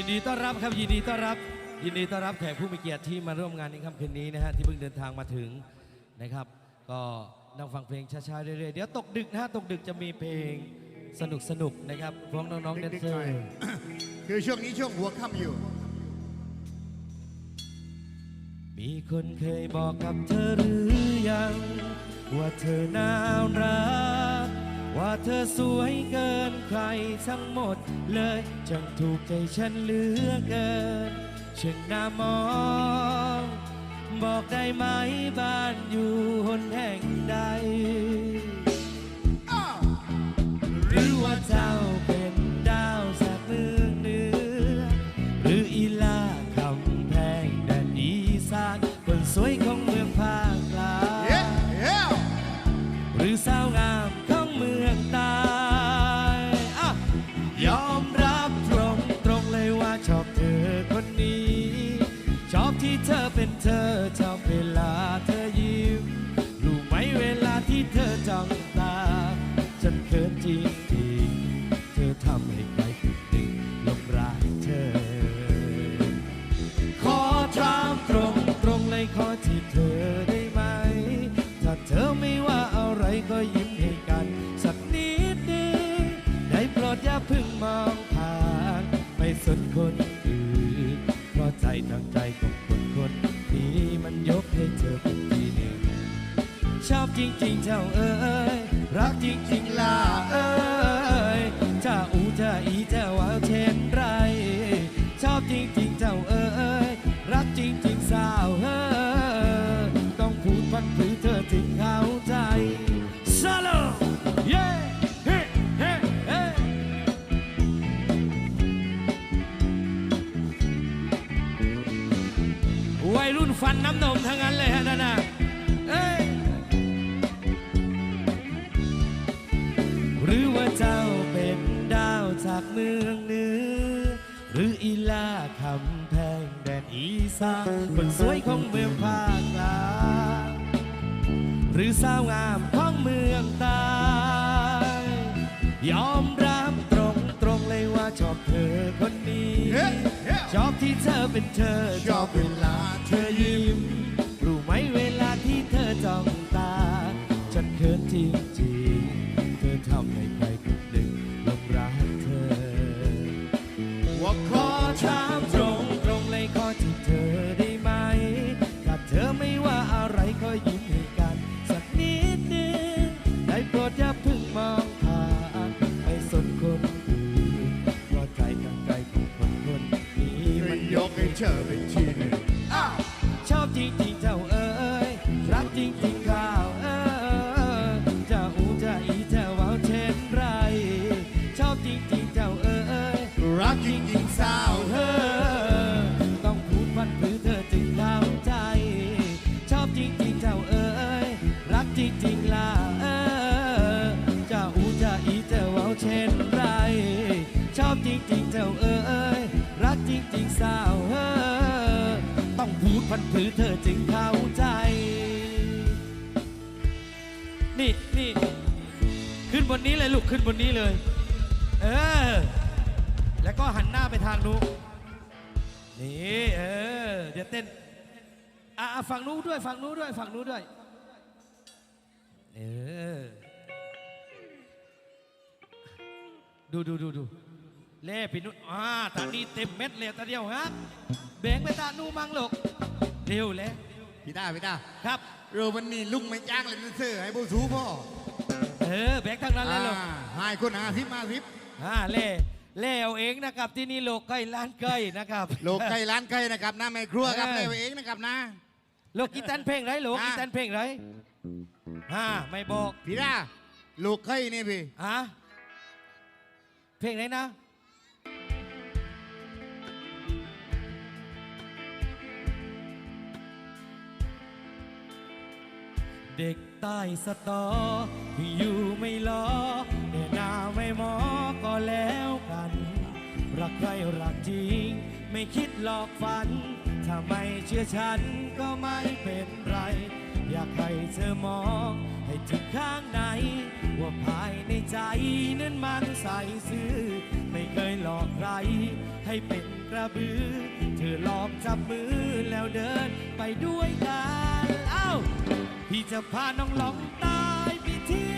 ยินดีต้อนรับครับยินดีต้อนรับ ยินดีต้อนรับแขกผู้มีเกียรติที่มาร่วมงานในค่ำคืนนี้นะฮะที่เพิ่งเดินทางมาถึงนะครับ ก็นั่งฟังเพลงช้าๆเรื่อยๆเดี๋ยวตกดึกนะฮะตกดึกจะมีเพลงสนุกสนุกๆนะครับพวกน้องๆแดนดึกเซๆอหน่อยร์ คือช่วงนี้ช่วงหัวค่ำอยู่ มีคนเคยบอกกับเธอหรือยัง ว่าเธอน่ารัก ว่าเธอสวยเกินใครทั้งหมดเลยจังถูกใจฉันเหลือเกินช่างน่ามอง บอกได้ไหมบ้านอยู่หนแห่งใด จริงๆเจ้าเอ๋ยรักจริงๆล่ะเอ๋ย สานคนสวยของเมืองภาคกลางหรือสาวงามของเมืองใตายยอมรับตรงตรงๆเลยว่าชอบเธอคนนี้เย้เย้ชอบที่เธอเป็นเธอ ชอบเวลาเธอยิ้ม เธอเป็นทีหนึ่งอ้าวชอบจริงๆเจ้าเอ๋ยรักจริงๆข้าวเอ๋ยเจ้าอูเจ้าอีเจ้าว้าวเช่นไร ชอบจริงๆเจ้าเอ๋ยรักจริงๆสาวเธอต้องพูดพันผือเธอจึงเข้าใจ ชอบจริงๆเจ้าเอ๋ยรักจริงๆล่ะเอ๋ยเจ้าอูเจ้าอีเจ้าว้าวเช่นไร ชอบจริงๆเจ้าเอ๋ย ดพันผือเธอจึงเข้าใจ นี่นี่ขึ้นบนนี้เลยลูกขึ้นบนนี้เลย เออ แล้วก็หันหน้าไปทางนู้นนี่เออเดี๋ยวเต้นอะฝั่งนู้นด้วยฝั่งนู้นด้วยฝั่งนู้นด้วย เออ ดูดูดูดูเล่ปีนู้นอ่าตานี้เต็มเม็ดเลยตาเดียวฮะ แบ่งไปตานูมังหลกเร็วแล้วพี่ตาพี่ตาครับเราวันนี้ลุงไม่จ้างเลยนะเธอให้บูสูพ่อเออแบ่งทางนั้นเลยลูกอ่าให้คนหาทิพมาทิพอ่าเล่เล่เอาเองนะครับที่นี่โลกใกล้ล้านใกล้นะครับโลกไก่ร้านไก่นะครับนะไม่ครัวครับเออเลยเองนะครับนะโลกกีตันเพลงไรโลกอะกีตันเพลงไรฮ่าไม่บอกพี่ตาโลกไก่นี่พี่อะเพลงไหนนะ เด็กใต้สตอที่อยู่ไม่รอแต่หน้าไม่มอก็แล้วกัน รักใครรักจริง ไม่คิดหลอกฝัน ถ้าไม่เชื่อฉันก็ไม่เป็นไร อยากให้เธอมองให้ถึงข้างในว่าภายในใจนั้นมันใสซื่อ ไม่เคยหลอกใคร ให้เป็นกระระบือ เธอลองจับมือแล้วเดินไปด้วยกัน เอ้า พี่จะพาน้องหลงตายไปเที่ยว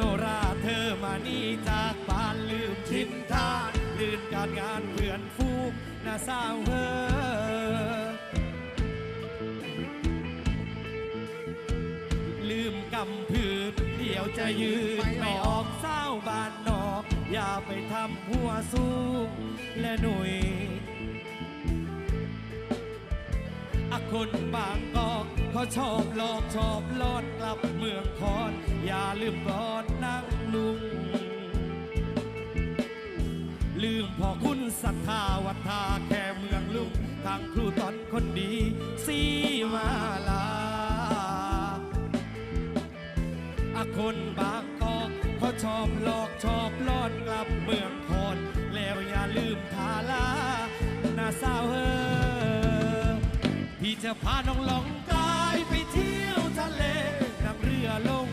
โนราเธอมานี่จากบ้านลืมทินทานลืนการงานเพื่อนฟูกน่าเศร้าเฮอลืมกำพืชเดี๋ยวจะยืนไม่ออกเศร้าบ้านนอก อย่าไปทำหัวสูงและหนุ่ยอะคนบางกอกเขาชอบหลอกชอบลอดกลับเมืองคอน อย่าลืมก่อน ศรัทธาวัฒาแค่เมืองลุงทางครูตอนคนดีสีมาลาอะคนบางกอกเขาชอบหลอกชอบลอดกลับเมืองคอนแล้วอย่าลืมทาลาหน้าสาวเฮอพี่จะพาน้องลองกายไปเที่ยวทะเลนั่งเรือลง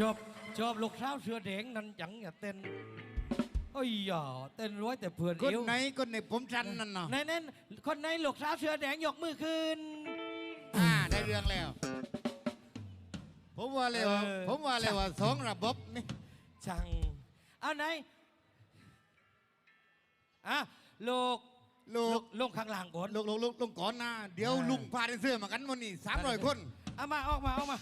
ชอบชอบลูกสาวเสือแดงนั่นจังอย่าเต้นโอ้ยอย่าเต้นร้อยแต่เพื่อนคนเอวไหนคนไหนผมชันนั่นเนาะในนั้นคนในลูกสาวเสือแดงยกมือขึ้นอ่าได้เรื่องแล้ว ผมว่าเลยว่าเออผมว่าเลยว่าสองระบบนี่ช่างเอาไหนอะลูกลูลูกกลูกข้างหลังก่อนลูกลูกลูกลูกก่อนนะเดี๋ยวอ่าลุงพาได้เสื้อมากันวันนี้สามร้อยคนเอามาออกมาออกมา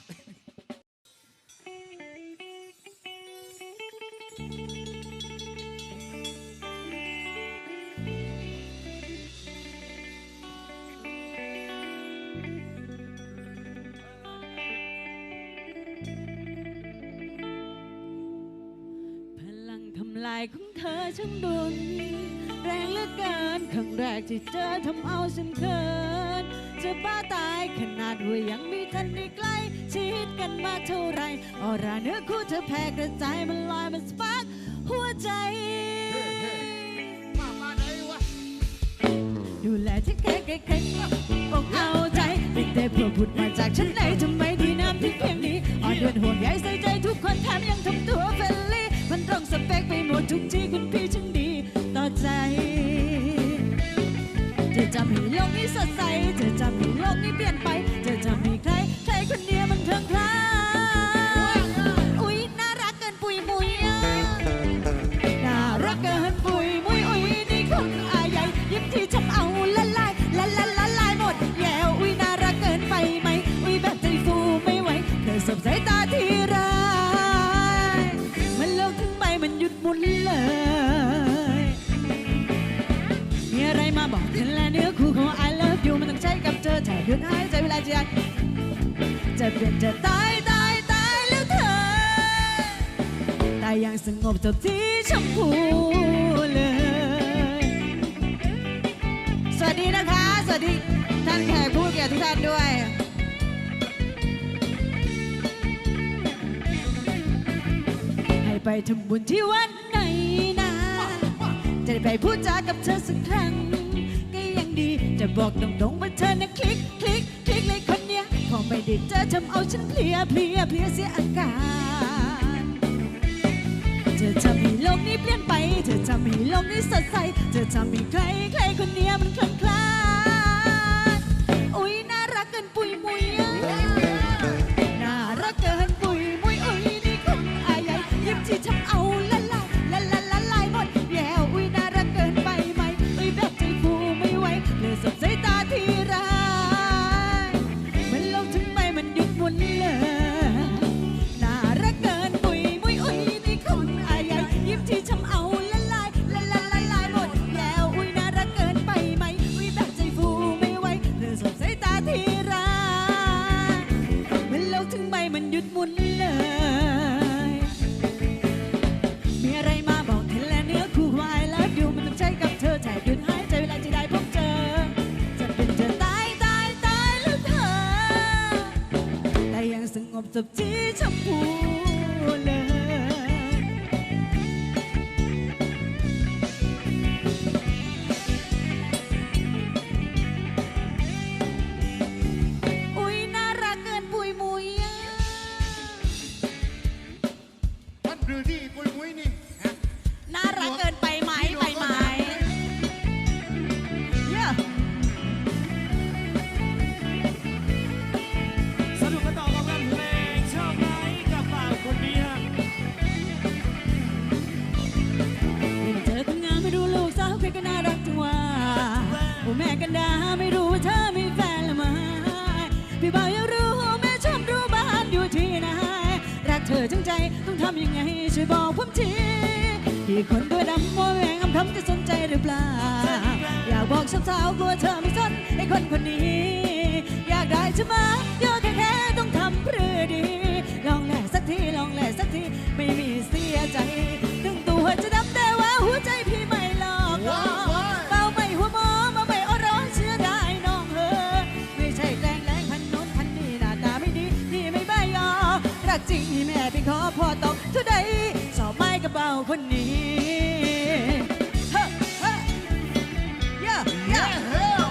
ายของเธอช่างดุนแรงเหลือเกินครั้งแรกที่เจอทำเอาฉันเขินจะบ้าตายขนาดว่ายังมีทันได้ใกล้ชิดกันมากเท่าไรออราเนื้อคู่เธอแผ่กระจายมันลอยมันสปาร์คหัวใจดูแลที่แค่แค่แค่อกเอาใจติดแต่เพื่อพูดมาจากฉันไหนทำไมดีน้ำที่เพียงนี้อ่อนโยนห่วงใยใส่ใจทุกคนแถมยังทำตัวเฟรน มันตรงสเปคไปหมดทุกที่คุณพี่ฉันดีต่อใจจะจำให้โลกนี้สดใสจะจำให้โลกนี้เปลี่ยนไปจะจำให้ใคร ใครคนเดียวมันเทิงพลาด ยุดหายใจเวลาเจะจะเปลี่ยนจะตายตายตายแล้วเธอแต่ยังสงบจบที่ชมพูเลย สวัสดีนะคะ สวัสดีท่านแขกผู้เกียรติทุกท่านด้วยให้ไปทำบุญที่วัดไหนนะ จะได้ไปพูดจากับเธอสักครั้ง ดี จะบอกตรงๆว่าเธอนะคลิกคลิกคลิกเลยคนเนี้ยพอไม่ได้เจอทำเอาฉันเพลียเพลียเพลียเสียอาการเธอทำให้โลกนี้เปลี่ยนไป เธอทำให้โลกนี้สดใส เธอทำให้ใครใครคนเนี้ยมันคลั่งคลาดอุ้ยน่ารักเกินปุยมุย ส ทำยังไงช่วยบอกผมทีพี่คนตัวดำมัวแหวงคำคำจะสนใจหรือเปล่า อยากบอกสาวๆกลัวเธอไม่สนไอ้คนคนนี้ อยากได้จะมาโเท่าใดสอบไม่กับเบาคนนี้เฮ้เฮ้เย่เย่เฮ้ย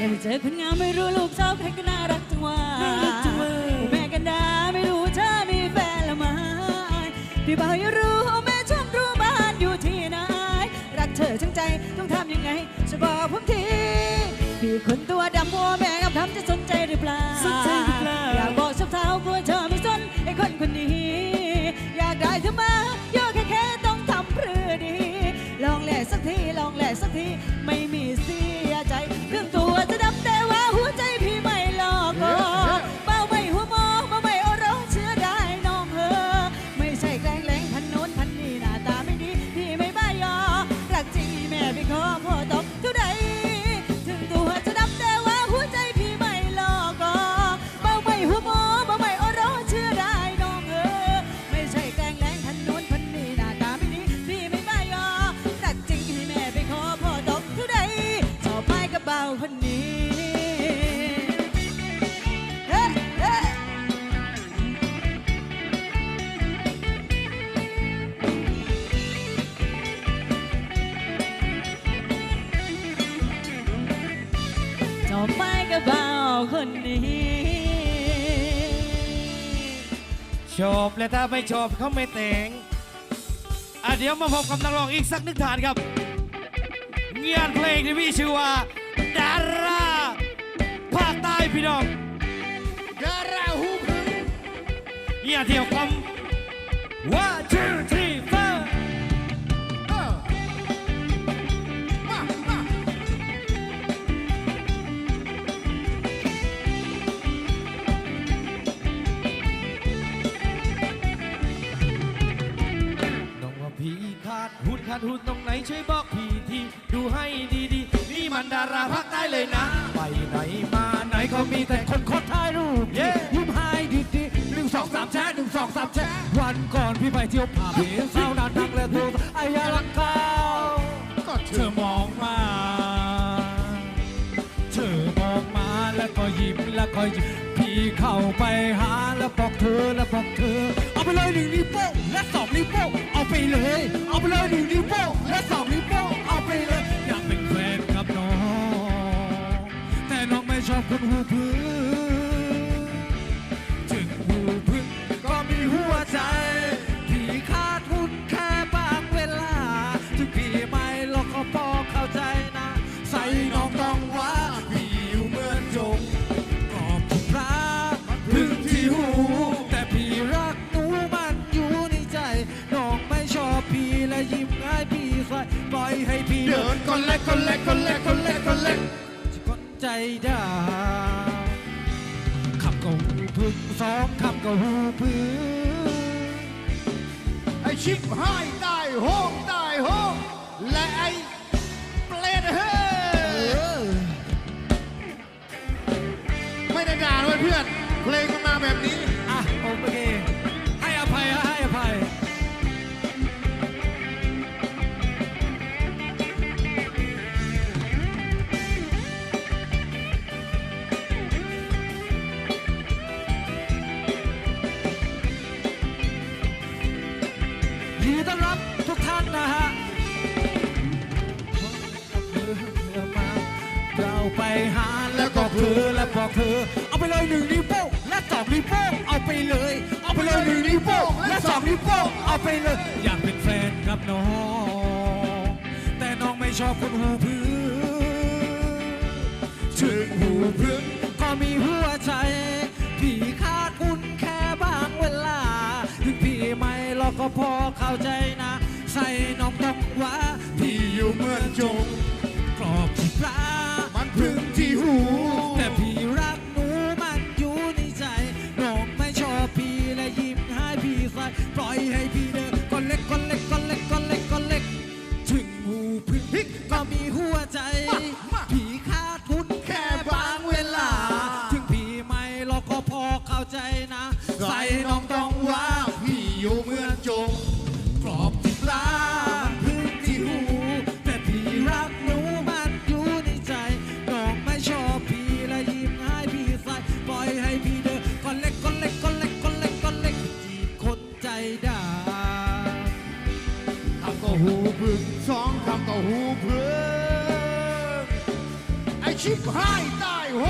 ยังไม่เจอคนงามไม่รู้ลูกสาวใครก็น่ารักจังว่าน่ารักจังเลยแม่กันดาไม่รู้เธอมีแฟนละไหมพี่บ่าวยังรู้ เธอทั้งใจต้องทำยังไงจะบอกผมทีพี่คนตัวดำมัวแม่กับทำจะสนใจหรือเปล่าสนใจหรือเปล่า นี้ชอบและถ้าไม่ชอบเขาไม่แต่งอะเดี๋ยวมาพบกับนักร้องอีกสักนึ่งฐานครับงานเพลงที่มีชื่อว่าดาราภาคใต้พี่น้องดาราหูพึ่งอย่าเที่ยวคำ one two three four ขาดหุ้นตรงไหนช่วยบอกพี่ทีดูให้ดีดีนี่มันดาราภาคใต้เลยนะ ไปไหนมาไหนเขามีแต่คนโคตรท้ายรูปเย้ยิ้มให้ดีดีหนึ่งสองสามแช่หนึ่งสองสามแช่วันก่อนพี่ไปเที่ยวผับเช้านานทักและทูอายาลังกาก็เธอมองมา เธอมองมาแล้วก็ยิ้มแล้วก็ยิ้มพี่เข้าไปหาแล้วบอกเธอแล้วบอกเธอ ไปเลยหนึ่งนิ้วโป้งและสองนิ้วโป้งเอาไปเลย เอาไปเลยหนึ่งนิ้วโป้งและสองนิ้วโป้งเอาไปเลย อยากเป็นแฟนกับน้อง แต่น้องไม่ชอบคนหูพื้น คนเล็กคนเล็กคนเล็กคนเล็กคนเล็กคนใจดำคำก็หูพึ่งสองคำก็หูพึ่งไอชิปให้ได้ห้องได้ห้องและไอเปลดเฮ้ยไม่ได้ด่าเลยเพื่อนเพลงมันมาแบบนี้ หาแล้วก็เธอแล้วก็เธอเอาไปเลยหนึ่งนิ้วโป้งและสองนิ้วโป้งเอาไปเลย เอาไปเลยหนึ่งนิ้วโป้งและสองนิ้วโป้งเอาไปเลย อยากเป็นแฟนกับน้อง แต่น้องไม่ชอบคนหูพื้นถึงหูพึ่งก็มีหัวใจ พี่ขาดคุณแค่บางเวลา ถึงพี่ไม่หรอกก็พอเข้าใจนะ ใส่น้องต้องว่า พี่อยู่เหมือนจงกรอบที่ปลา มั ดาคำก็หูพึ่งสองคำก็หูพึ่งไอชิบหายตายโห